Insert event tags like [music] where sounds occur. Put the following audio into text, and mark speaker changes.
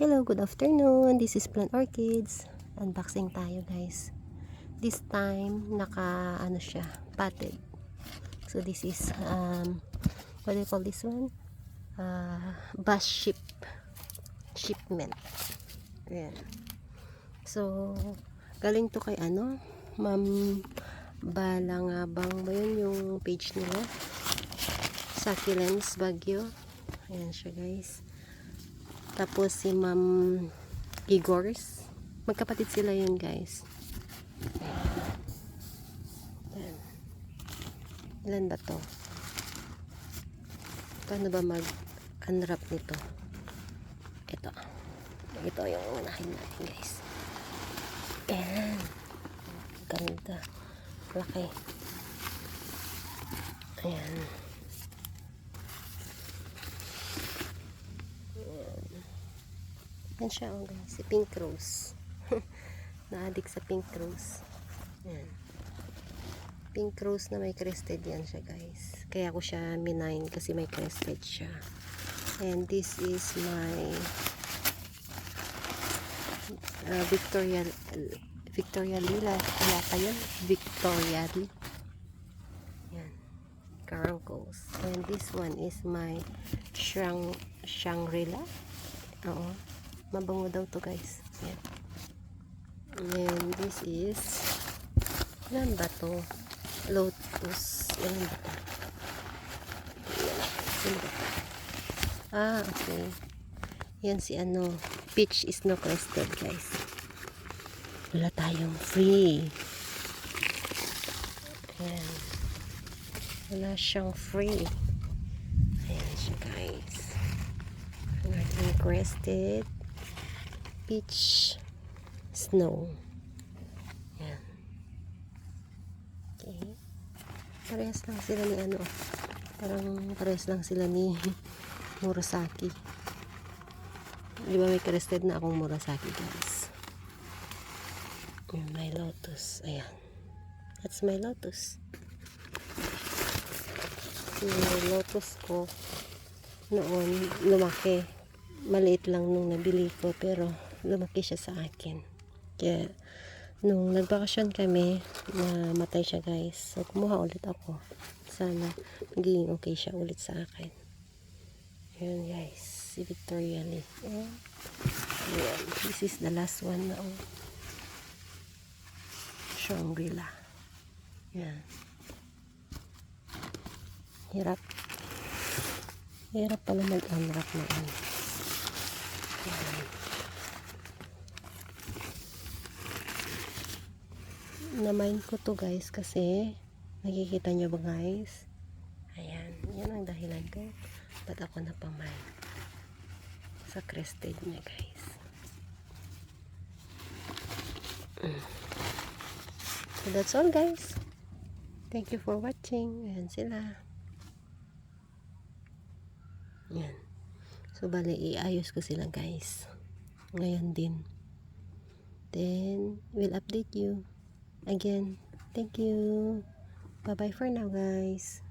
Speaker 1: Hello, good afternoon. This is Plant Orchids. Unboxing tayo, guys. This time, naka, ano siya, potted. So, this is, um, what do you call this one? Uh, bus ship. Shipment. Ayan. So, galing to kay ano? Ma'am Balangabang ba yun yung page nila? Succulents Bagyo. Ayan siya, guys. Tapos si Ma'am Igors. Magkapatid sila yun guys. Ayan. Ilan ba to? Paano ba mag-unwrap nito? Ito. Ito yung unahin natin guys. Ayan. Ganda. Laki. Ayan. Yan siya, oh guys. Si Pink Rose. [laughs] Na-addict sa Pink Rose. Yan. Pink Rose na may crested yan siya, guys. Kaya ko siya minayin kasi may crested siya. And this is my uh, Victoria Victoria Lila. Wala pa yun? Victoria Yan. Carancles. And this one is my Shang Shangri-La. Oo. Mabango daw to guys. Yan. And this is ilan ba to? Lotus. Ilan ba to? Ah, okay. Yan si ano. Peach is no crested guys. Wala tayong free. Ayan. Wala siyang free. Ayan siya guys. Ang ating crested peach snow. Ayan. Okay. Parehas lang sila ni ano. Parang parehas lang sila ni [laughs] Murasaki. Di ba may crested na akong Murasaki guys. Yung my lotus. Ayan. That's my lotus. Yung lotus ko noon lumaki. Maliit lang nung nabili ko pero lumaki siya sa akin. Kaya nung nagbakasyon kami, namatay siya guys. So kumuha ulit ako. Sana magiging okay siya ulit sa akin. Ayan guys. Si Victoria Lee. Ayan. Ayan. This is the last one na oh. Shangri-La. Yan. Hirap. Hirap pala mag-unwrap na ano. Yan. Na-mind ko to guys kasi nakikita nyo ba guys? Ayan. Yan ang dahilan ko. Ba't ako napamind? Sa crested niya guys. So that's all guys. Thank you for watching. Ayan sila. Ayan. So bali iayos ko sila guys. Ngayon din. Then we'll update you again. Thank you. Bye bye for now guys.